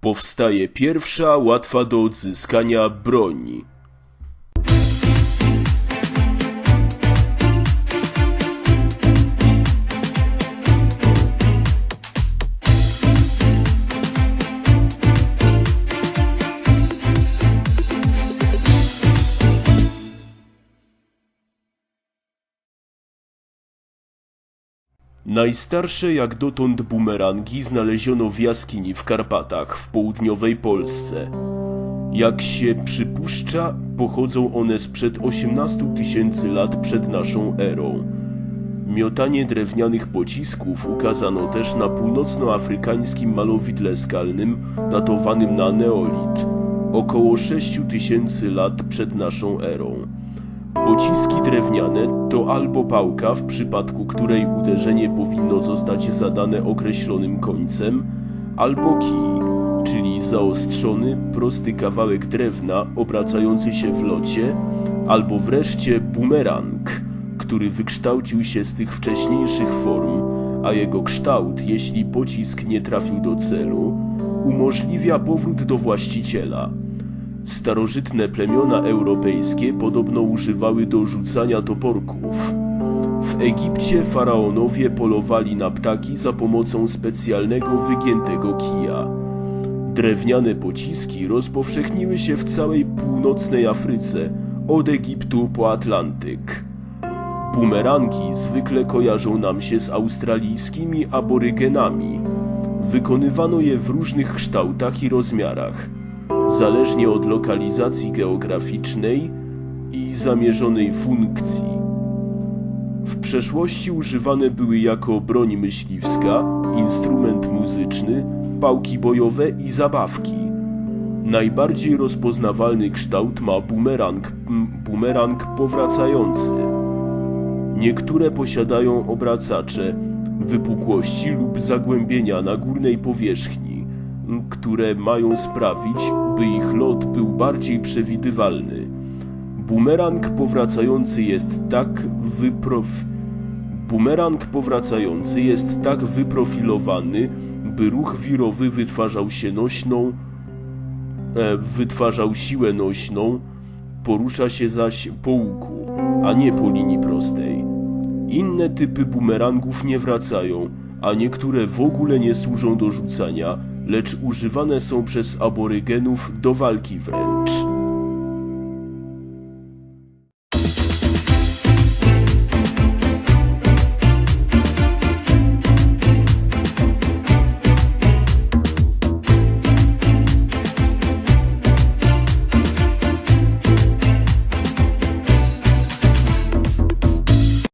Powstaje pierwsza, łatwa do odzyskania broń. Najstarsze jak dotąd bumerangi znaleziono w jaskini w Karpatach w południowej Polsce. Jak się przypuszcza, pochodzą one sprzed 18 tysięcy lat przed naszą erą. Miotanie drewnianych pocisków ukazano też na północnoafrykańskim malowidle skalnym datowanym na neolit, około 6 tysięcy lat przed naszą erą. Pociski drewniane to albo pałka, w przypadku której uderzenie powinno zostać zadane określonym końcem, albo kij, czyli zaostrzony, prosty kawałek drewna obracający się w locie, albo wreszcie bumerang, który wykształcił się z tych wcześniejszych form, a jego kształt, jeśli pocisk nie trafił do celu, umożliwia powrót do właściciela. Starożytne plemiona europejskie podobno używały do rzucania toporków. W Egipcie faraonowie polowali na ptaki za pomocą specjalnego wygiętego kija. Drewniane pociski rozpowszechniły się w całej północnej Afryce, od Egiptu po Atlantyk. Bumerangi zwykle kojarzą nam się z australijskimi aborygenami. Wykonywano je w różnych kształtach i rozmiarach zależnie od lokalizacji geograficznej i zamierzonej funkcji. W przeszłości używane były jako broń myśliwska, instrument muzyczny, pałki bojowe i zabawki. Najbardziej rozpoznawalny kształt ma bumerang, bumerang powracający. Niektóre posiadają obracacze wypukłości lub zagłębienia na górnej powierzchni, które mają sprawić, by ich lot był bardziej przewidywalny. Bumerang powracający jest tak wyprof... Bumerang powracający jest tak wyprofilowany, by ruch wirowy wytwarzał się nośną, e, wytwarzał siłę nośną, porusza się zaś po łuku, a nie po linii prostej. Inne typy bumerangów nie wracają, a niektóre w ogóle nie służą do rzucania, lecz używane są przez aborygenów do walki wręcz.